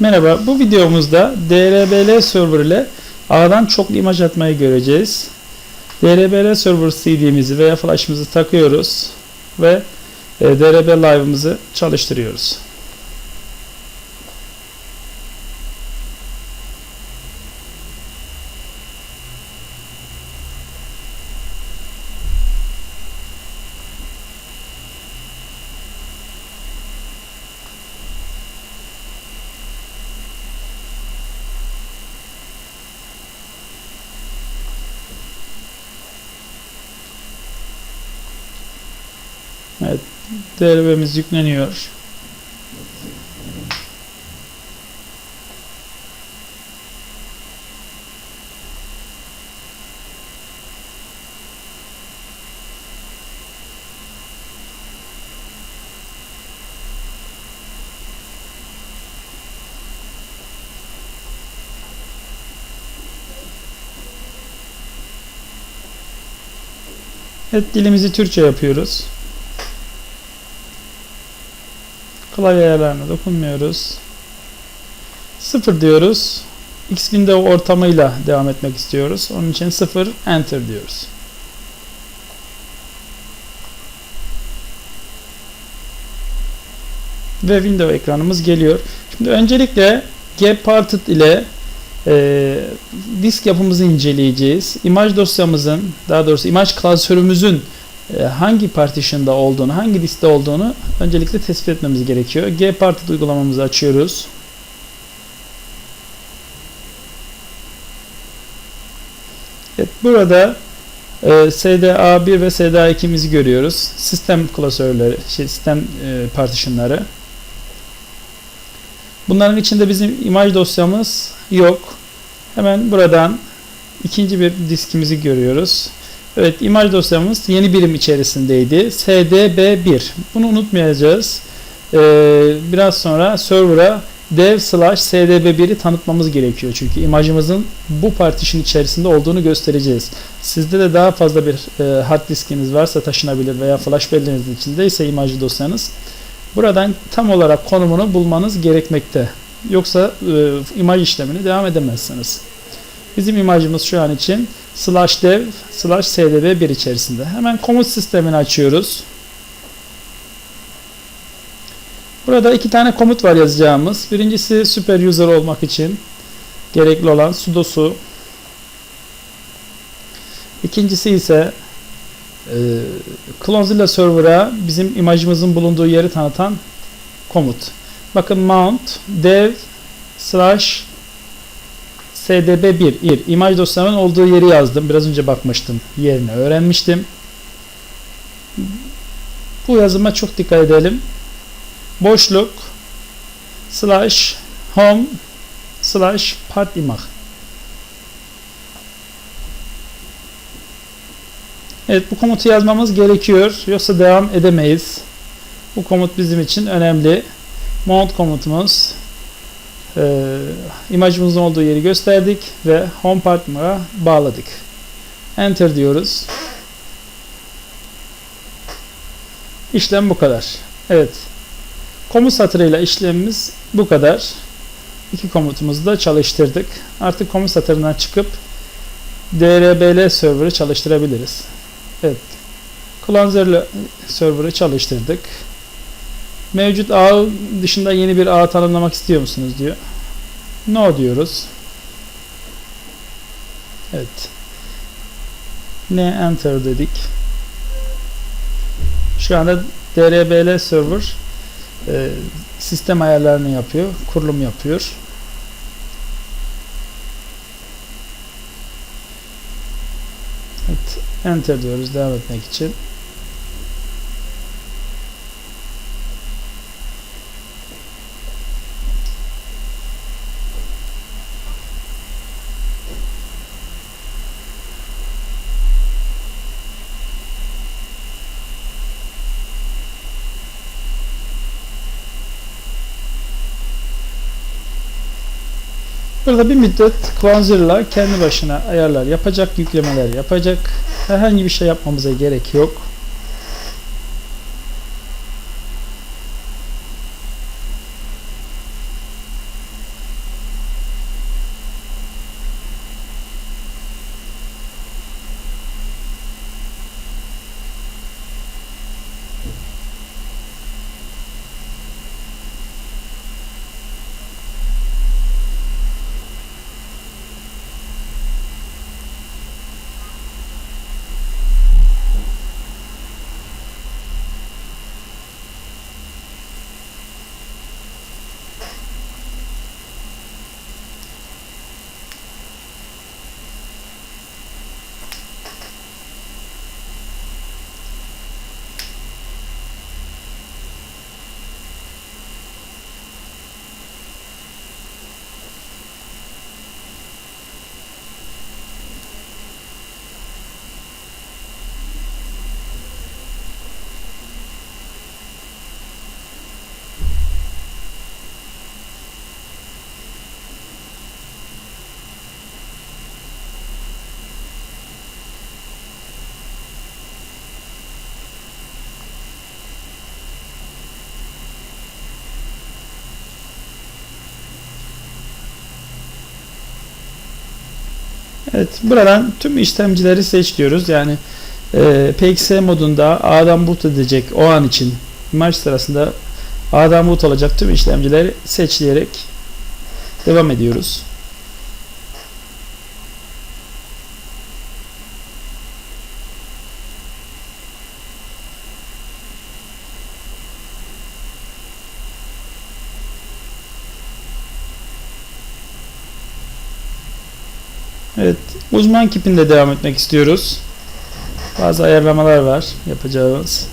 Merhaba, bu videomuzda DRBL server ile ağdan çoklu imaj atmayı göreceğiz. DRBL server CD'mizi veya flash'ımızı takıyoruz ve e, DRB live'ımızı çalıştırıyoruz. Evet, DRB'miz yükleniyor. Evet, dilimizi Türkçe yapıyoruz. Klavye ayarlarına dokunmuyoruz. Sıfır diyoruz. X window ortamıyla devam etmek istiyoruz. Onun için sıfır enter diyoruz. Ve window ekranımız geliyor. Şimdi öncelikle gparted ile e, disk yapımızı inceleyeceğiz. İmaj dosyamızın, daha doğrusu imaj klasörümüzün hangi partition'da olduğunu, hangi diskte olduğunu öncelikle tespit etmemiz gerekiyor. gparted uygulamamızı açıyoruz. Evet, burada e, SDA1 ve SDA2'mizi görüyoruz. Sistem klasörleri, şey, sistem e, partitionları. Bunların içinde bizim imaj dosyamız yok. Hemen buradan ikinci bir diskimizi görüyoruz. Evet imaj dosyamız yeni birim içerisindeydi. SDB1. Bunu unutmayacağız. Ee, biraz sonra server'a dev slash sdb1'i tanıtmamız gerekiyor. Çünkü imajımızın bu partition içerisinde olduğunu göstereceğiz. Sizde de daha fazla bir e, hard diskiniz varsa taşınabilir veya flash belleğinizin içindeyse imajlı dosyanız buradan tam olarak konumunu bulmanız gerekmekte. Yoksa e, imaj işlemini devam edemezsiniz. Bizim imajımız şu an için slash dev slash sdb1 içerisinde. Hemen komut sistemini açıyoruz. Burada iki tane komut var yazacağımız. Birincisi super user olmak için gerekli olan sudosu. İkincisi ise e, Clonezilla server'a bizim imajımızın bulunduğu yeri tanıtan komut. Bakın mount dev slash sdb1 ir imaj dosyamın olduğu yeri yazdım. Biraz önce bakmıştım. Yerini öğrenmiştim. Bu yazıma çok dikkat edelim. Boşluk slash home slash part imag. Evet bu komutu yazmamız gerekiyor. Yoksa devam edemeyiz. Bu komut bizim için önemli. Mount komutumuz e, imajımızın olduğu yeri gösterdik ve home partner'a bağladık. Enter diyoruz. İşlem bu kadar. Evet. Komut satırıyla işlemimiz bu kadar. İki komutumuzu da çalıştırdık. Artık komut satırından çıkıp DRBL server'ı çalıştırabiliriz. Evet. Clonzer server'ı çalıştırdık. Mevcut ağ dışında yeni bir ağ tanımlamak istiyor musunuz diyor. No diyoruz. Evet. Ne enter dedik. Şu anda DRBL server e, sistem ayarlarını yapıyor, kurulum yapıyor. Evet, enter diyoruz devam etmek için. Burada bir müddet Clonzilla kendi başına ayarlar yapacak, yüklemeler yapacak. Herhangi bir şey yapmamıza gerek yok. Evet, buradan tüm işlemcileri seç diyoruz. Yani e, PXS modunda A'dan boot edecek o an için imaj sırasında A'dan boot olacak tüm işlemcileri seçleyerek devam ediyoruz. Evet, uzman kipinde devam etmek istiyoruz. Bazı ayarlamalar var yapacağımız.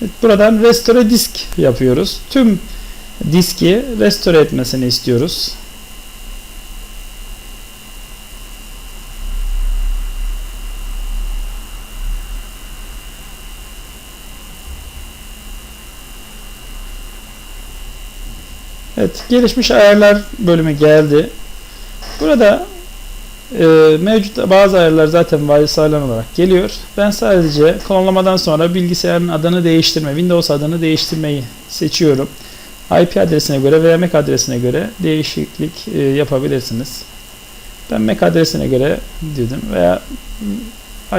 Evet, buradan restore disk yapıyoruz. Tüm diski restore etmesini istiyoruz. Gelişmiş ayarlar bölümü geldi. Burada e, mevcut bazı ayarlar zaten varsayılan olarak geliyor. Ben sadece klonlamadan sonra bilgisayarın adını değiştirme, Windows adını değiştirmeyi seçiyorum. IP adresine göre veya MAC adresine göre değişiklik e, yapabilirsiniz. Ben MAC adresine göre dedim veya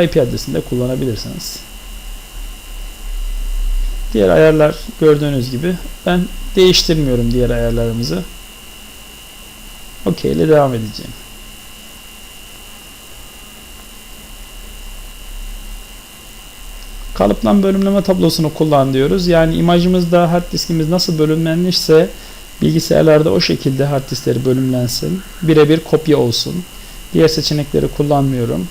IP adresinde kullanabilirsiniz. Diğer ayarlar gördüğünüz gibi ben değiştirmiyorum diğer ayarlarımızı. OK ile devam edeceğim. Kalıplan bölümleme tablosunu kullan diyoruz. Yani imajımızda hard diskimiz nasıl bölümlenmişse bilgisayarlarda o şekilde hard diskleri bölümlensin. Birebir kopya olsun. Diğer seçenekleri kullanmıyorum.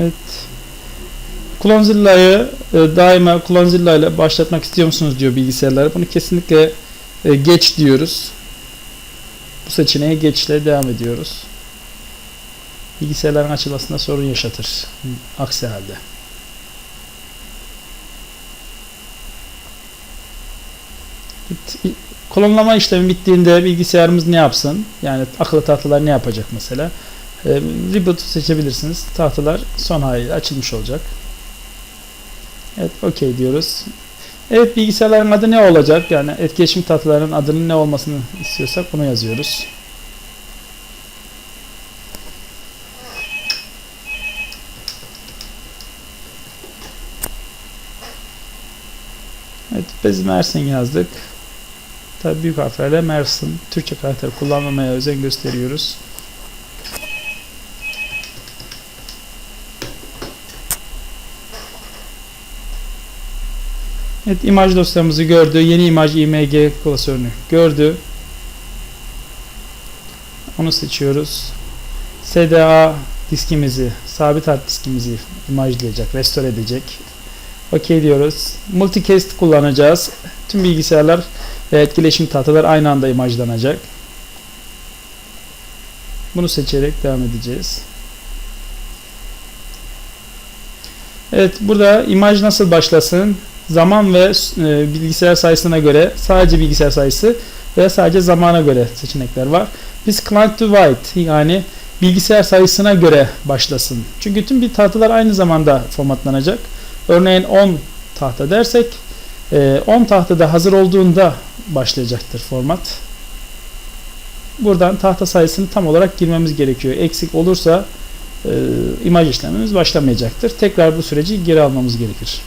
Evet. Clonezilla'yı e, daima Clonezilla ile başlatmak istiyor musunuz diyor bilgisayarlara. Bunu kesinlikle e, geç diyoruz. Bu seçeneğe geçle devam ediyoruz. Bilgisayarların açılmasında sorun yaşatır. Aksi halde. Klonlama işlemi bittiğinde bilgisayarımız ne yapsın? Yani akıllı tahtalar ne yapacak mesela? E, reboot seçebilirsiniz. Tahtalar son haliyle açılmış olacak. Evet, OK diyoruz. Evet, bilgisayarların adı ne olacak? Yani etkileşim tahtalarının adının ne olmasını istiyorsak bunu yazıyoruz. Evet, biz Mersin yazdık. Tabii büyük harflerle Mersin. Türkçe karakter kullanmamaya özen gösteriyoruz. Evet imaj dosyamızı gördü. Yeni imaj img klasörünü gördü. Onu seçiyoruz. SDA diskimizi, sabit hard diskimizi imajlayacak, restore edecek. OK diyoruz. Multicast kullanacağız. Tüm bilgisayarlar ve etkileşim tahtalar aynı anda imajlanacak. Bunu seçerek devam edeceğiz. Evet burada imaj nasıl başlasın? Zaman ve e, bilgisayar sayısına göre sadece bilgisayar sayısı veya sadece zamana göre seçenekler var. Biz client to yani bilgisayar sayısına göre başlasın. Çünkü tüm bir tahtalar aynı zamanda formatlanacak. Örneğin 10 tahta dersek 10 tahtada hazır olduğunda başlayacaktır format. Buradan tahta sayısını tam olarak girmemiz gerekiyor. Eksik olursa e, imaj işlemimiz başlamayacaktır. Tekrar bu süreci geri almamız gerekir.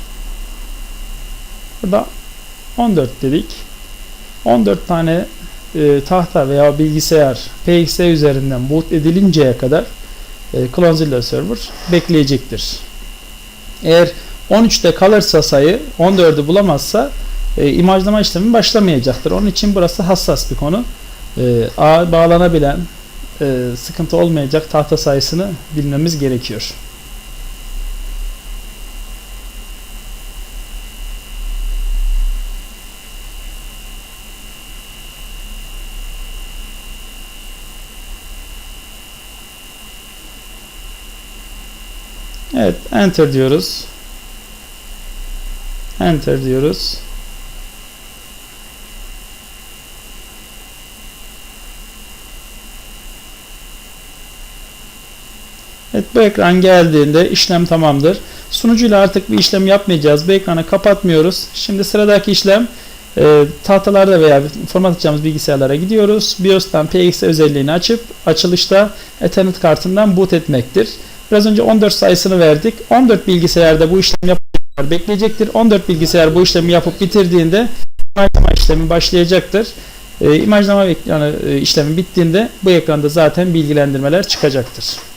Burada 14 dedik. 14 tane e, tahta veya bilgisayar PXE üzerinden boot edilinceye kadar e, Clonezilla server bekleyecektir. Eğer 13'te kalırsa sayı 14'ü bulamazsa e, imajlama işlemi başlamayacaktır. Onun için burası hassas bir konu. E, ağ bağlanabilen e, sıkıntı olmayacak tahta sayısını bilmemiz gerekiyor. Evet, enter diyoruz. Enter diyoruz. Evet bu ekran geldiğinde işlem tamamdır. Sunucuyla artık bir işlem yapmayacağız. Bu ekranı kapatmıyoruz. Şimdi sıradaki işlem e, tahtalarda veya format atacağımız bilgisayarlara gidiyoruz. BIOS'tan PXE özelliğini açıp açılışta Ethernet kartından boot etmektir. Biraz önce 14 sayısını verdik. 14 bilgisayarda bu işlem yapacaklar bekleyecektir. 14 bilgisayar bu işlemi yapıp bitirdiğinde imajlama işlemi başlayacaktır. E, imajlama ekranı işlemi bittiğinde bu ekranda zaten bilgilendirmeler çıkacaktır.